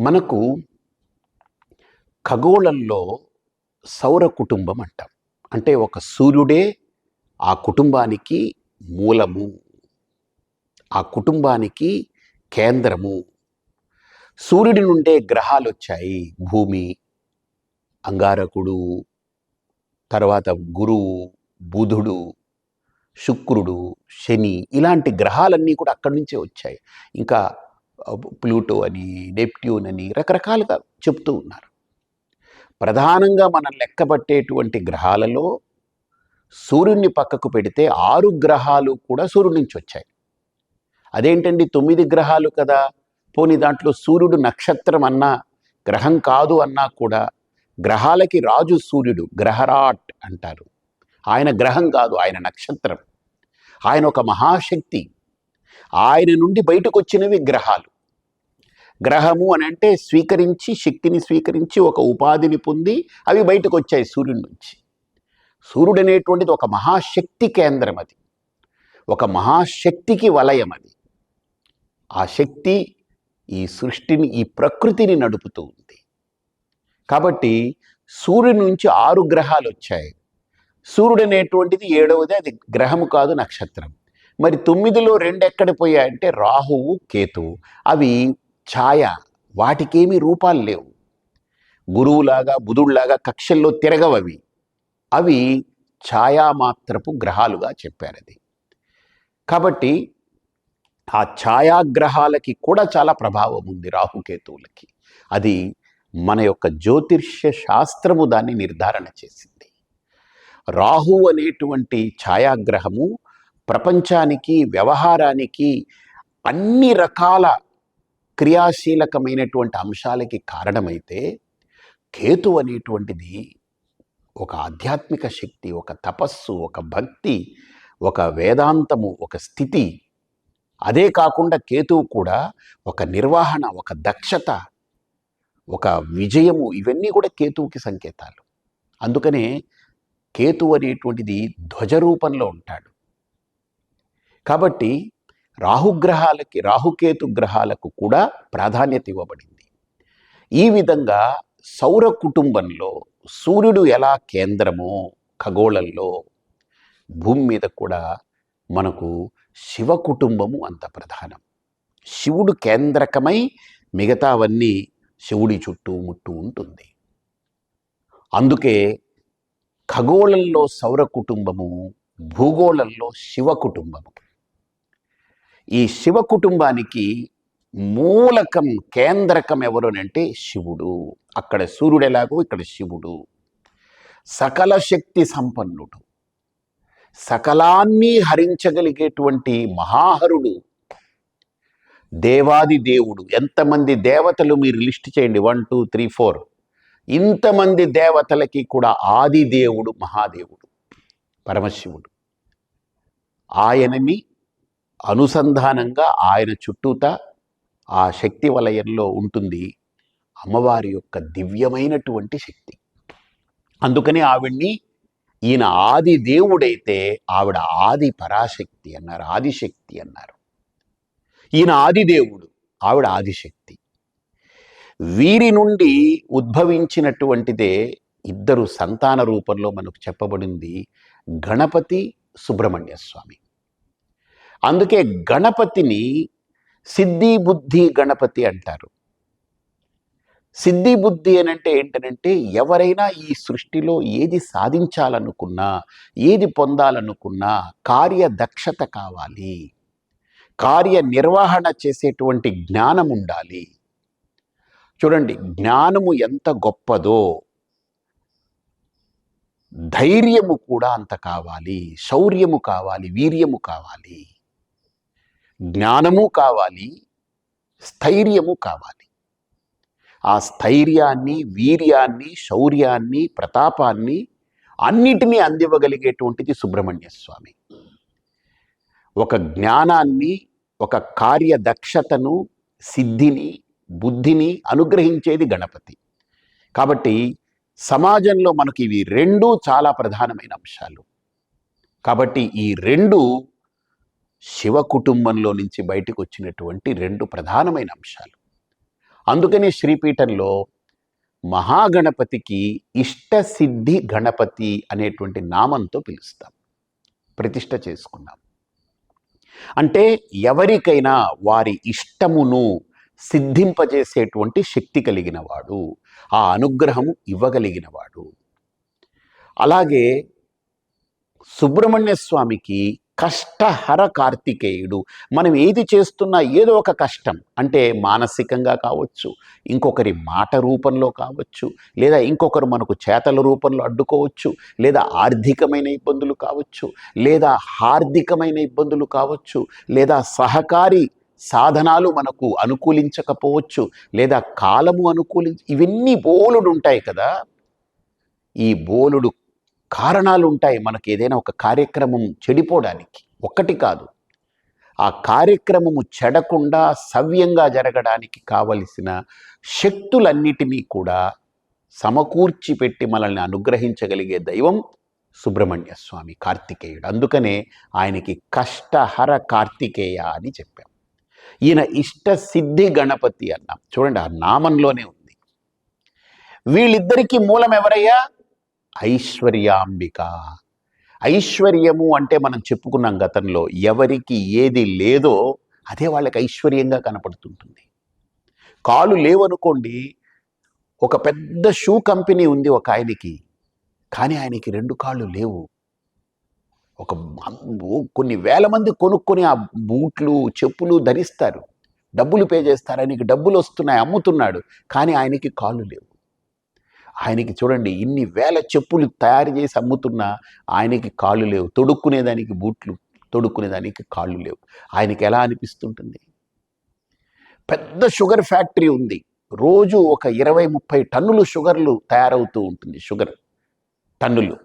మనకు ఖగోళంలో సౌర కుటుంబం అంటాం. అంటే ఒక సూర్యుడే ఆ కుటుంబానికి మూలము ఆ కుటుంబానికి కేంద్రము. సూర్యుడి నుండే గ్రహాలు వచ్చాయి భూమి అంగారకుడు తర్వాత గురువు బుధుడు శుక్రుడు శని ఇలాంటి గ్రహాలన్నీ కూడా అక్కడి నుంచే వచ్చాయి. ఇంకా ప్లూటో అని నెప్ట్యూన్ అని రకరకాలుగా చెప్తూ ఉన్నారు. ప్రధానంగా మనం లెక్కబట్టేటువంటి గ్రహాలలో సూర్యుడిని పక్కకు పెడితే ఆరు గ్రహాలు కూడా సూర్యుడి నుంచి వచ్చాయి. అదేంటండి తొమ్మిది గ్రహాలు కదా? పోని దాంట్లో సూర్యుడు నక్షత్రం అన్నా గ్రహం కాదు అన్నా కూడా గ్రహాలకి రాజు సూర్యుడు గ్రహరాట్ అంటారు. ఆయన గ్రహం కాదు ఆయన నక్షత్రం. ఆయన ఒక మహాశక్తి. ఆయన నుండి బయటకు వచ్చినవి గ్రహాలు. గ్రహము అని అంటే స్వీకరించి శక్తిని స్వీకరించి ఒక ఉపాధిని పొంది అవి బయటకు వచ్చాయి సూర్యుడి నుంచి. సూర్యుడు అనేటువంటిది ఒక మహాశక్తి కేంద్రం అది. ఒక మహాశక్తికి వలయం అది. ఆ శక్తి ఈ సృష్టిని ఈ ప్రకృతిని నడుపుతూ ఉంది. కాబట్టి సూర్యుడి నుంచి ఆరు గ్రహాలు వచ్చాయి సూర్యుడు అనేటువంటిది ఏడవది అది గ్రహము కాదు నక్షత్రం మరి తొమ్మిదిలో రెండు ఎక్కడ పోయాయంటే రాహువు కేతువు. అవి ఛాయ వాటికేమీ రూపాలు లేవు. గురువులాగా బుధుడిలాగా కక్షల్లో తిరగవవి. అవి ఛాయామాత్రపు గ్రహాలుగా చెప్పారు అది కాబట్టి ఆ ఛాయాగ్రహాలకి కూడా చాలా ప్రభావం ఉంది రాహుకేతువులకి అది మన యొక్క జ్యోతిష్య శాస్త్రము దాన్ని నిర్ధారణ చేసింది. రాహు అనేటువంటి ఛాయాగ్రహము ప్రపంచానికి వ్యవహారానికి అన్ని రకాల క్రియాశీలకమైనటువంటి అంశాలకి కారణమైతే కేతు అనేటువంటిది ఒక ఆధ్యాత్మిక శక్తి ఒక తపస్సు ఒక భక్తి ఒక వేదాంతము ఒక స్థితి. అదే కాకుండా కేతువు కూడా ఒక నిర్వహణ ఒక దక్షత ఒక విజయము ఇవన్నీ కూడా కేతువుకి సంకేతాలు. అందుకనే కేతు అనేటువంటిది ధ్వజ రూపంలో ఉంటాడు. కాబట్టి రాహుగ్రహాలకి రాహుకేతు గ్రహాలకు కూడా ప్రాధాన్యత ఇవ్వబడింది. ఈ విధంగా సౌర కుటుంబంలో సూర్యుడు ఎలా కేంద్రమో ఖగోళంలో భూమి మీద కూడా మనకు శివ కుటుంబము అంత ప్రధానం. శివుడు కేంద్రకమై మిగతావన్నీ శివుడి చుట్టూ ముట్టు ఉంటుంది. అందుకే ఖగోళంలో సౌర కుటుంబము భూగోళంలో శివ కుటుంబము. ఈ శివ కుటుంబానికి మూలకం కేంద్రకం ఎవరు అంటే శివుడు. అక్కడ సూర్యుడు ఎలాగో ఇక్కడ శివుడు. సకల శక్తి సంపన్నుడు. సకలాన్ని హరించగలిగేటువంటి మహాహరుడు. దేవాది దేవుడు. ఎంతమంది దేవతలు మీరు లిస్ట్ చేయండి. One two three four. ఇంతమంది దేవతలకి కూడా ఆది దేవుడు మహాదేవుడు పరమశివుడు. ఆయనని అనుసంధానంగా ఆయన చుట్టూత ఆ శక్తి వలయంలో ఉంటుంది అమ్మవారి యొక్క దివ్యమైనటువంటి శక్తి. అందుకని ఆవిడ్ని ఈయన ఆది దేవుడైతే ఆవిడ ఆది పరాశక్తి అన్నారు ఆదిశక్తి అన్నారు. ఈయన ఆది దేవుడు ఆవిడ ఆదిశక్తి వీరి నుండి ఉద్భవించినటువంటిదే ఇద్దరు సంతాన రూపంలో మనకు చెప్పబడింది గణపతి సుబ్రహ్మణ్య స్వామి. అందుకే గణపతిని సిద్ధి బుద్ధి గణపతి అంటారు. సిద్ధి బుద్ధి అని అంటే ఏంటనంటే ఎవరైనా ఈ సృష్టిలో ఏది సాధించాలనుకున్నా ఏది పొందాలనుకున్నా కార్యదక్షత కావాలి. కార్య నిర్వహణ చేసేటువంటి జ్ఞానం ఉండాలి చూడండి జ్ఞానము ఎంత గొప్పదో ధైర్యము కూడా అంత కావాలి శౌర్యము కావాలి వీర్యము కావాలి. జ్ఞానము కావాలి స్థైర్యము కావాలి. ఆ స్థైర్యాన్ని వీర్యాన్ని శౌర్యాన్ని ప్రతాపాన్ని అన్నిటినీ అందివ్వగలిగేటువంటిది సుబ్రహ్మణ్య స్వామి. ఒక జ్ఞానాన్ని ఒక కార్యదక్షతను సిద్ధిని బుద్ధిని అనుగ్రహించేది గణపతి. కాబట్టి సమాజంలో మనకి ఇవి రెండు చాలా ప్రధానమైన అంశాలు. కాబట్టి ఈ రెండు శివ కుటుంబంలో నుంచి బయటకు వచ్చినటువంటి రెండు ప్రధానమైన అంశాలు. అందుకని శ్రీపీఠంలో మహాగణపతికి ఇష్టసిద్ధి గణపతి అనేటువంటి నామంతో పిలుస్తాం. ప్రతిష్ట చేసుకున్నాం. అంటే ఎవరికైనా వారి ఇష్టమును సిద్ధింపజేసేటువంటి శక్తి కలిగినవాడు ఆ అనుగ్రహము ఇవ్వగలిగినవాడు అలాగే సుబ్రహ్మణ్య స్వామికి కష్టహర కార్తికేయుడు. మనం ఏది చేస్తున్నా ఏదో ఒక కష్టం. అంటే మానసికంగా కావచ్చు ఇంకొకరి మాట రూపంలో కావచ్చు లేదా ఇంకొకరు మనకు చేతల రూపంలో అడ్డుకోవచ్చు లేదా ఆర్థికమైన ఇబ్బందులు కావచ్చు లేదా హార్దికమైన ఇబ్బందులు కావచ్చు లేదా సహకారి సాధనాలు మనకు అనుకూలించకపోవచ్చు లేదా కాలము అనుకూలించ ఇవన్నీ బోలుడు ఉంటాయి కదా. ఈ బోలుడు కారణాలు ఉంటాయి మనకి ఏదైనా ఒక కార్యక్రమం చెడిపోవడానికి. ఒక్కటి కాదు. ఆ కార్యక్రమము చెడకుండా సవ్యంగా జరగడానికి కావలసిన శక్తులన్నిటినీ కూడా సమకూర్చి పెట్టి మనల్ని అనుగ్రహించగలిగే దైవం సుబ్రహ్మణ్య స్వామి కార్తికేయుడు. అందుకనే ఆయనకి కష్టహర కార్తికేయ అని చెప్పాం. ఈయన ఇష్ట సిద్ధి గణపతి అన్నాం. చూడండి ఆ నామంలోనే ఉంది. వీళ్ళిద్దరికీ మూలం ఎవరయ్యా ఐశ్వర్యాంబిక. ఐశ్వర్యము అంటే మనం చెప్పుకున్నాం గతంలో ఎవరికి ఏది లేదో అదే వాళ్ళకి ఐశ్వర్యంగా కనపడుతుంటుంది. కాలు లేవనుకోండి ఒక పెద్ద షూ కంపెనీ ఉంది ఒక ఆయనకి కానీ ఆయనకి రెండు కాళ్ళు లేవు. ఒక కొన్ని వేల మంది కొనుక్కొని ఆ బూట్లు చెప్పులు ధరిస్తారు. డబ్బులు పే చేస్తారు ఆయనకి డబ్బులు వస్తున్నాయి అమ్ముతున్నాడు కానీ ఆయనకి కాళ్ళు లేవు. ఆయనకి చూడండి ఇన్ని వేల చెప్పులు తయారు చేసి అమ్ముతున్నా ఆయనకి కాళ్ళు లేవు. తొడుక్కునేదానికి బూట్లు తొడుక్కునేదానికి కాళ్ళు లేవు. ఆయనకి ఎలా అనిపిస్తుంటుంది? పెద్ద షుగర్ ఫ్యాక్టరీ ఉంది. రోజు ఒక ఇరవై ముప్పై టన్నులు షుగర్లు తయారవుతూ ఉంటుంది షుగర్ టన్నులు.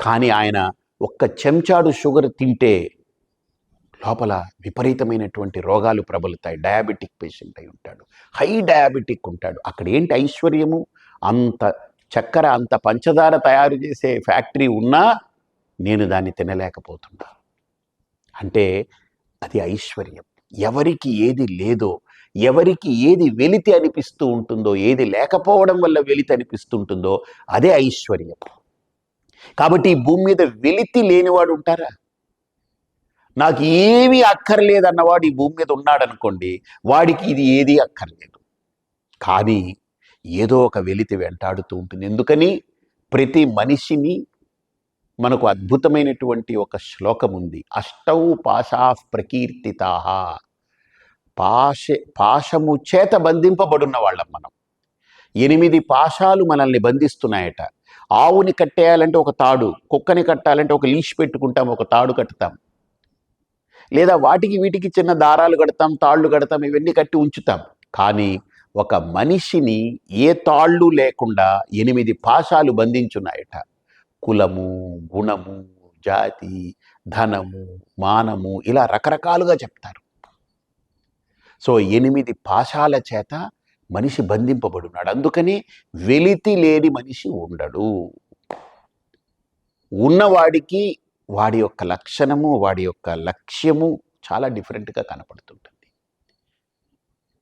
కానీ ఆయన ఒక్క చెంచాడు షుగర్ తింటే లోపల విపరీతమైనటువంటి రోగాలు ప్రబలుతాయి. డయాబెటిక్ పేషెంట్ అయి ఉంటాడు. హై డయాబెటిక్ ఉంటాడు. అక్కడ ఏంటి ఐశ్వర్యము? అంత చక్కెర అంత పంచదార తయారు చేసే ఫ్యాక్టరీ ఉన్నా నేను దాన్ని తినలేకపోతున్నా అంటే అది ఐశ్వర్యం. ఎవరికి ఏది లేదో ఎవరికి ఏది వెలితి అనిపిస్తూ ఉంటుందో ఏది లేకపోవడం వల్ల వెలితి అనిపిస్తుంటుందో అదే ఐశ్వర్యం. కాబట్టి ఈ భూమి మీద వెలితి లేనివాడు ఉంటారా? నాకు ఏమీ అక్కర్లేదన్నవాడు ఈ భూమి మీద ఉన్నాడనుకోండి వాడికి ఇది ఏది అక్కర్లేదు. కానీ ఏదో ఒక వెలితి వెంటాడుతూ ఉంటుంది. ఎందుకని? ప్రతి మనిషిని మనకు అద్భుతమైనటువంటి ఒక శ్లోకం ఉంది. అష్టౌ పాశా ప్రకీర్తితా. పాశ పాశము చేత బంధింపబడున్న వాళ్ళం మనం. ఎనిమిది పాశాలు మనల్ని బంధిస్తున్నాయట. ఆవుని కట్టేయాలంటే ఒక తాడు కుక్కని కట్టాలంటే ఒక లీష్ పెట్టుకుంటాం ఒక తాడు కట్టుతాం లేదా వాటికి వీటికి చిన్న దారాలు కడతాం తాళ్ళు కడతాం ఇవన్నీ కట్టి ఉంచుతాం. కానీ ఒక మనిషిని ఏ తాళ్ళు లేకుండా ఎనిమిది పాశాలు బంధించున్నాయట. కులము గుణము జాతి ధనము మానము ఇలా రకరకాలుగా చెప్తారు. సో ఎనిమిది పాశాల చేత మనిషి బంధింపబడున్నాడు. అందుకని వెలితి లేని మనిషి ఉండడు. ఉన్నవాడికి వాడి యొక్క లక్షణము వాడి యొక్క లక్ష్యము చాలా డిఫరెంట్గా కనపడుతుంటుంది.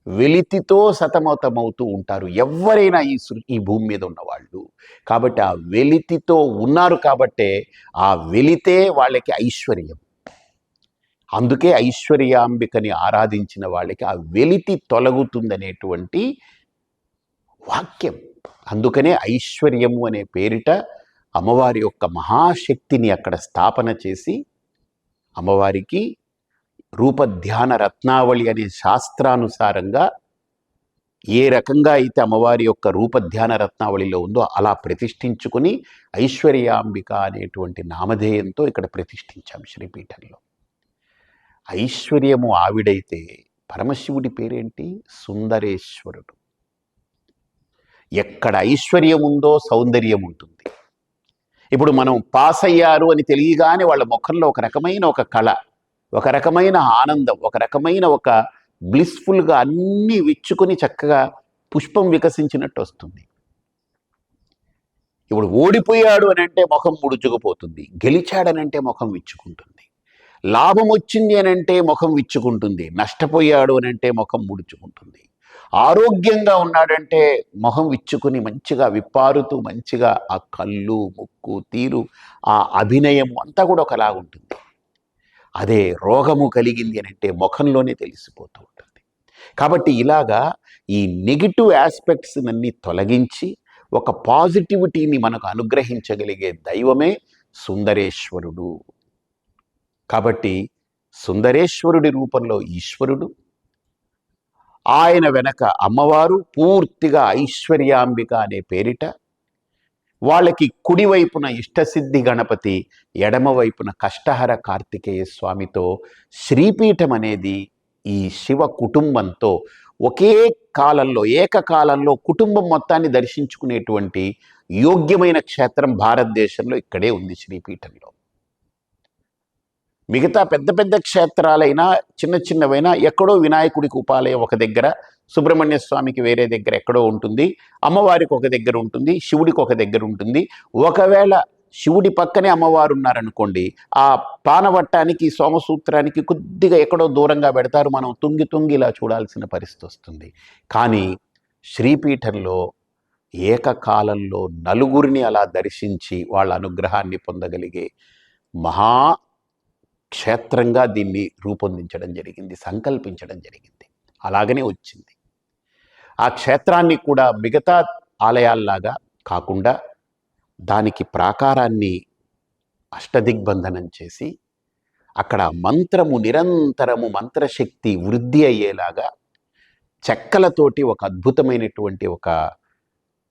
వెలితితో సతమతమవుతూ ఉంటారు. ఎవరైనా ఈ సృ- ఈ భూమి మీద ఉన్నవాళ్ళు. కాబట్టి ఆ వెలితితో ఉన్నారు కాబట్టే ఆ వెలితే వాళ్ళకి ఐశ్వర్యం. అందుకే ఐశ్వర్యాంబికని ఆరాధించిన వాళ్ళకి ఆ వెలితి తొలగుతుందనేటువంటి వాక్యం. అందుకనే ఐశ్వర్యము అనే పేరిట అమ్మవారి యొక్క మహాశక్తిని అక్కడ స్థాపన చేసి అమ్మవారికి రూపధ్యాన రత్నావళి అనే శాస్త్రానుసారంగా ఏ రకంగా అయితే అమ్మవారి యొక్క రూపధ్యాన రత్నావళిలో ఉందో అలా ప్రతిష్ఠించుకుని ఐశ్వర్యాంబిక అనేటువంటి నామధేయంతో ఇక్కడ ప్రతిష్ఠించాం శ్రీపీఠంలో. ఐశ్వర్యము ఆవిడైతే పరమశివుడి పేరేంటి? సుందరేశ్వరుడు. ఎక్కడ ఐశ్వర్యం ఉందో సౌందర్యం ఉంటుంది ఇప్పుడు మనం పాస్ అయ్యారు అని తెలియగానే వాళ్ళ ముఖంలో ఒక రకమైన ఒక కళ. ఒక రకమైన ఆనందం ఒక రకమైన ఒక బ్లిస్ఫుల్గా అన్నీ విచ్చుకొని చక్కగా పుష్పం వికసించినట్టు వస్తుంది. ఇప్పుడు ఓడిపోయాడు అని అంటే ముఖం ముడుచుకుపోతుంది గెలిచాడనంటే ముఖం విచ్చుకుంటుంది లాభం వచ్చింది అని అంటే ముఖం విచ్చుకుంటుంది నష్టపోయాడు అని అంటే ముఖం ముడుచుకుంటుంది ఆరోగ్యంగా ఉన్నాడంటే మొహం విచ్చుకుని మంచిగా విప్పారుతూ మంచిగా ఆ కళ్ళు ముక్కు తీరు ఆ అభినయం అంతా కూడా ఒకలాగా ఉంటుంది అదే రోగము కలిగింది అని అంటే ముఖంలోనే తెలిసిపోతూ ఉంటుంది. కాబట్టి ఇలాగా ఈ నెగిటివ్ ఆస్పెక్ట్స్నన్నీ తొలగించి ఒక పాజిటివిటీని మనకు అనుగ్రహించగలిగే దైవమే సుందరేశ్వరుడు. కాబట్టి సుందరేశ్వరుడి రూపంలో ఈశ్వరుడు ఆయన వెనక అమ్మవారు పూర్తిగా ఐశ్వర్యాంబిక అనే పేరిట వాళ్ళకి కుడివైపున ఇష్టసిద్ధి గణపతి ఎడమవైపున కష్టహర కార్తికేయ స్వామితో శ్రీపీఠం అనేది ఈ శివ కుటుంబంతో ఒకే కాలంలో ఏకకాలంలో కుటుంబం మొత్తాన్ని దర్శించుకునేటువంటి యోగ్యమైన క్షేత్రం భారతదేశంలో ఇక్కడే ఉంది శ్రీపీఠంలో. మిగతా పెద్ద పెద్ద క్షేత్రాలైనా చిన్న చిన్నవైనా ఎక్కడో వినాయకుడికి ఉపాలయం ఒక దగ్గర సుబ్రహ్మణ్య స్వామికి వేరే దగ్గర ఎక్కడో ఉంటుంది అమ్మవారికి ఒక దగ్గర ఉంటుంది శివుడికి ఒక దగ్గర ఉంటుంది. ఒకవేళ శివుడి పక్కనే అమ్మవారు ఉన్నారనుకోండి ఆ పానవట్టానికి సోమసూత్రానికి కొద్దిగా ఎక్కడో దూరంగా పెడతారు మనం తుంగి తుంగి ఇలా చూడాల్సిన పరిస్థితి వస్తుంది. కానీ శ్రీపీఠంలో ఏకకాలంలో నలుగురిని అలా దర్శించి వాళ్ళ అనుగ్రహాన్ని పొందగలిగే మహా క్షేత్రంగా దీన్ని రూపొందించడం జరిగింది సంకల్పించడం జరిగింది. అలాగనే వచ్చింది. ఆ క్షేత్రాన్ని కూడా మిగతా ఆలయాల్లాగా కాకుండా దానికి ప్రాకారాన్ని అష్టదిగ్బంధనం చేసి అక్కడ మంత్రము నిరంతరము మంత్రశక్తి వృద్ధి అయ్యేలాగా చెక్కలతోటి ఒక అద్భుతమైనటువంటి ఒక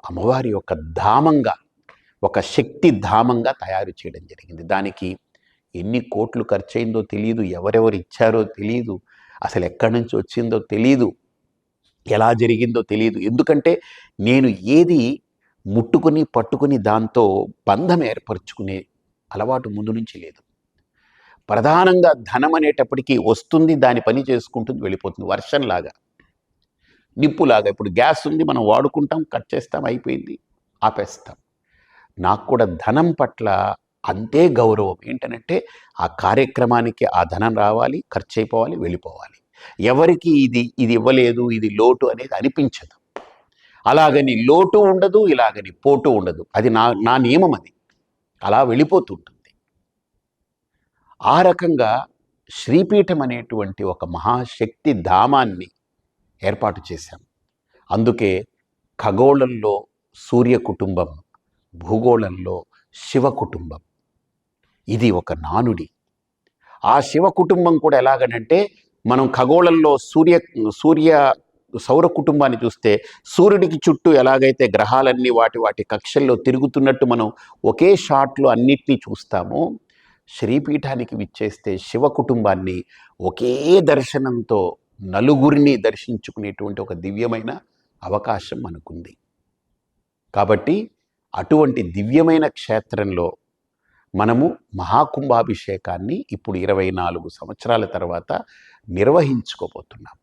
అమ్మవారి యొక్క ధామంగా ఒక శక్తి ధామంగా తయారు చేయడం జరిగింది. దానికి ఎన్ని కోట్లు ఖర్చయిందో తెలియదు ఎవరెవరు ఇచ్చారో తెలియదు అసలు ఎక్కడి నుంచి వచ్చిందో తెలియదు ఎలా జరిగిందో తెలియదు ఎందుకంటే నేను ఏది ముట్టుకుని పట్టుకుని దాంతో బంధం ఏర్పరచుకునే అలవాటు ముందు నుంచి లేదు. ప్రధానంగా ధనం అనేటప్పటికీ వస్తుంది దాని పని చేసుకుంటుంది వెళ్ళిపోతుంది వర్షంలాగా నిప్పులాగా. ఇప్పుడు గ్యాస్ ఉంది మనం వాడుకుంటాం కట్ చేస్తాం అయిపోయింది ఆపేస్తాం. నాకు కూడా ధనం పట్ల అంతే గౌరవం. ఏంటనంటే ఆ కార్యక్రమానికి ఆ ధనం రావాలి ఖర్చు అయిపోవాలి వెళ్ళిపోవాలి. ఎవరికి ఇది ఇది ఇవ్వలేదు ఇది లోటు అనేది అనిపించదు. అలాగని లోటు ఉండదు ఇలాగని పోటు ఉండదు. అది నా నా నియమం అది. అలా వెళ్ళిపోతుంటుంది. ఆ రకంగా శ్రీపీఠం అనేటువంటి ఒక మహాశక్తి ధామాన్ని ఏర్పాటు చేశాం. అందుకే ఖగోళంలో సూర్య కుటుంబం భూగోళంలో శివ కుటుంబం ఇది ఒక నానుడి. ఆ శివ కుటుంబం కూడా ఎలాగనంటే మనం ఖగోళంలో సూర్య సూర్య సౌర కుటుంబాన్ని చూస్తే సూర్యుడికి చుట్టూ ఎలాగైతే గ్రహాలన్నీ వాటి వాటి కక్షల్లో తిరుగుతున్నట్టు మనం ఒకే షాట్లో అన్నిటినీ చూస్తామో శ్రీపీఠానికి విచ్చేస్తే శివ కుటుంబాన్ని ఒకే దర్శనంతో నలుగురిని దర్శించుకునేటువంటి ఒక దివ్యమైన అవకాశం మనకుంది. కాబట్టి అటువంటి దివ్యమైన క్షేత్రంలో మనము మహాకుంభాభిషేకాన్ని ఇప్పుడు ఇరవై నాలుగు సంవత్సరాల తర్వాత నిర్వహించుకోబోతున్నాం.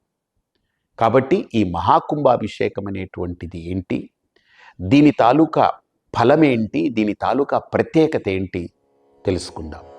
కాబట్టి ఈ మహాకుంభాభిషేకం అనేటువంటిది ఏంటి? దీని తాలూకా ఫలమేంటి? దీని తాలూకా ప్రత్యేకత ఏంటి? తెలుసుకుందాం.